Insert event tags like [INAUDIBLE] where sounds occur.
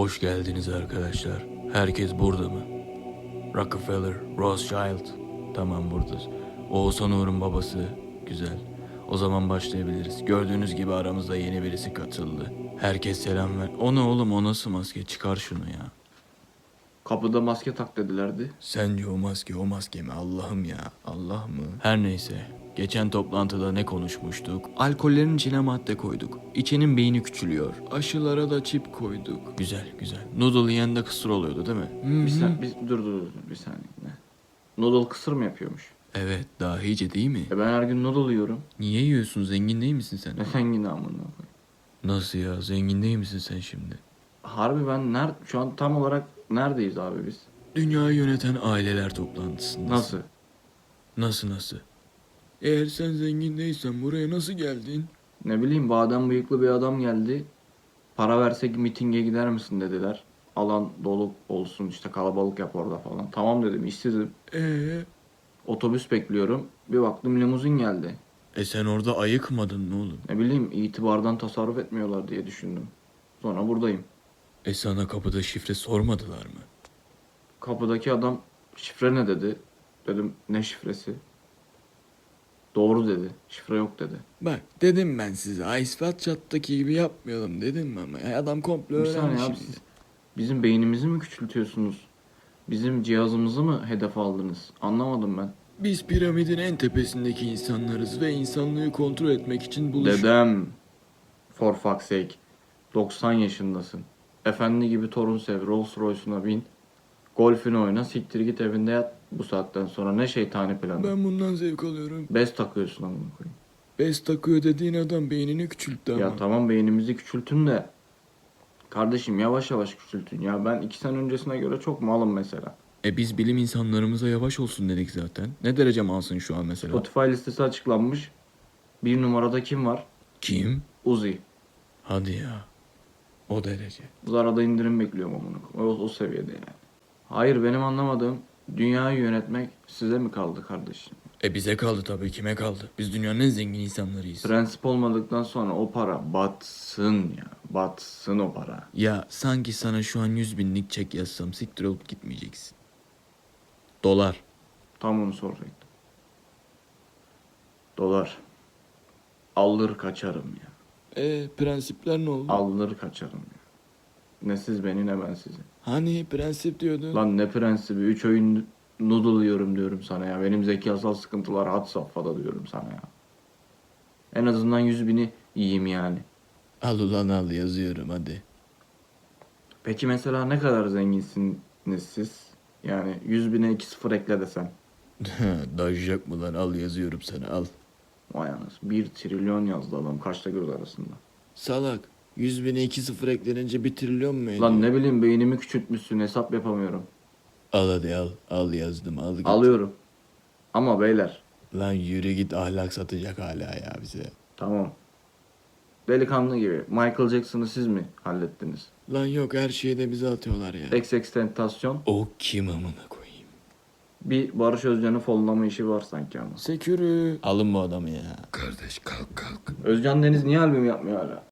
Hoş geldiniz arkadaşlar. Herkes burada mı? Rockefeller, Rothschild. Tamam buradayız. Oğuzhan Uğur'un babası. Güzel. O zaman başlayabiliriz. Gördüğünüz gibi aramızda yeni birisi katıldı. Herkes selam ver. O ne oğlum o nasıl maske? Çıkar şunu ya. Kapıda maske tak dedilerdi. Sence o maske o maske mi? Allah'ım ya. Allah mı? Her neyse. Geçen toplantıda ne konuşmuştuk? Alkollerin içine madde koyduk. İçenin beyni küçülüyor. Aşılara da çip koyduk. Güzel güzel. Noodle yiyen de kısır oluyordu değil mi? Bir sen, bir, dur dur dur bir saniye. Ne? Noodle kısır mı yapıyormuş? Evet daha iyice değil mi? E ben her gün noodle yiyorum. Niye yiyorsun? Zengin değil misin sen? Ne sen yine amına koyayım. Nasıl ya? Zengin değil misin sen şimdi? Harbi ben ner şu an tam olarak neredeyiz abi biz? Dünyayı yöneten aileler toplantısındasın. Nasıl? Nasıl nasıl? Eğer sen zengin değilsen buraya nasıl geldin? Ne bileyim badem bıyıklı bir adam geldi. Para versek mitinge gider misin dediler. Alan dolu olsun işte kalabalık yap orada falan. Tamam dedim işsizim. Ee, Otobüs bekliyorum. Bir baktım limuzin geldi. e sen orada ayıkmadın mı oğlum? Ne bileyim itibardan tasarruf etmiyorlar diye düşündüm. Sonra buradayım. E sana kapıda şifre sormadılar mı? Kapıdaki adam şifre ne dedi? Dedim ne şifresi? Doğru dedi. Şifre yok dedi. Bak dedim ben size Ice Chat'taki gibi yapmayalım dedim ama ya adam komple Bir saniye öğrenmiş abi şimdi. siz bizim beynimizi mi küçültüyorsunuz? Bizim cihazımızı mı hedef aldınız? Anlamadım ben. Biz piramidin en tepesindeki insanlarız ve insanlığı kontrol etmek için buluş... Dedem. For fuck's sake. 90 yaşındasın. Efendi gibi torun sev. Rolls Royce'una bin. Golfünü oyna. Siktir git evinde yat. Bu saatten sonra ne şeytani planı. Ben bundan zevk alıyorum. Bez takıyorsun amına koyayım. Bez takıyor dediğin adam beynini küçülttü ama. Ya tamam beynimizi küçültün de. Kardeşim yavaş yavaş küçültün ya. Ben iki sene öncesine göre çok malım mesela. E biz bilim insanlarımıza yavaş olsun dedik zaten. Ne derece malsın şu an mesela? Spotify listesi açıklanmış. Bir numarada kim var? Kim? Uzi. Hadi ya. O derece. Zara'da indirim bekliyorum amına koyayım. O, o seviyede yani. Hayır benim anlamadığım dünyayı yönetmek size mi kaldı kardeşim? E bize kaldı tabii kime kaldı? Biz dünyanın en zengin insanlarıyız. Prensip olmadıktan sonra o para batsın ya. Batsın o para. Ya sanki sana şu an 100 binlik çek yazsam siktir olup gitmeyeceksin. Dolar. Tam onu soracaktım. Dolar. Alır kaçarım ya. E prensipler ne oldu? Alır kaçarım ya. Ne siz beni ne ben sizi. Hani prensip diyordun? Lan ne prensibi? Üç oyun noodle yiyorum diyorum sana ya. Benim zekasal sıkıntılar had safhada diyorum sana ya. En azından yüz bini yiyeyim yani. Al ulan al yazıyorum hadi. Peki mesela ne kadar zenginsiniz siz? Yani 100 bine 2 sıfır ekle desem. [LAUGHS] Dajacak mı lan al yazıyorum sana al. Vay anasını. 1 trilyon yazdı adam kaçta göz arasında. Salak. 100 bine 2 sıfır eklenince 1 trilyon mu ediyor? Lan ne bileyim beynimi küçültmüşsün hesap yapamıyorum. Al hadi al. Al yazdım al git. Alıyorum. Ama beyler Lan yürü git ahlak satacak hala ya bize. tamam. Delikanlı gibi. Michael Jackson'ı siz mi hallettiniz? Lan yok her şeyi de bize atıyorlar ya. XX Tentasyon. O kim amına koyayım? Bir Barış Özcan'ı follama işi var sanki ama. Sekürü. Alın bu adamı ya. Kardeş kalk kalk. Özcan Deniz niye albüm yapmıyor hala?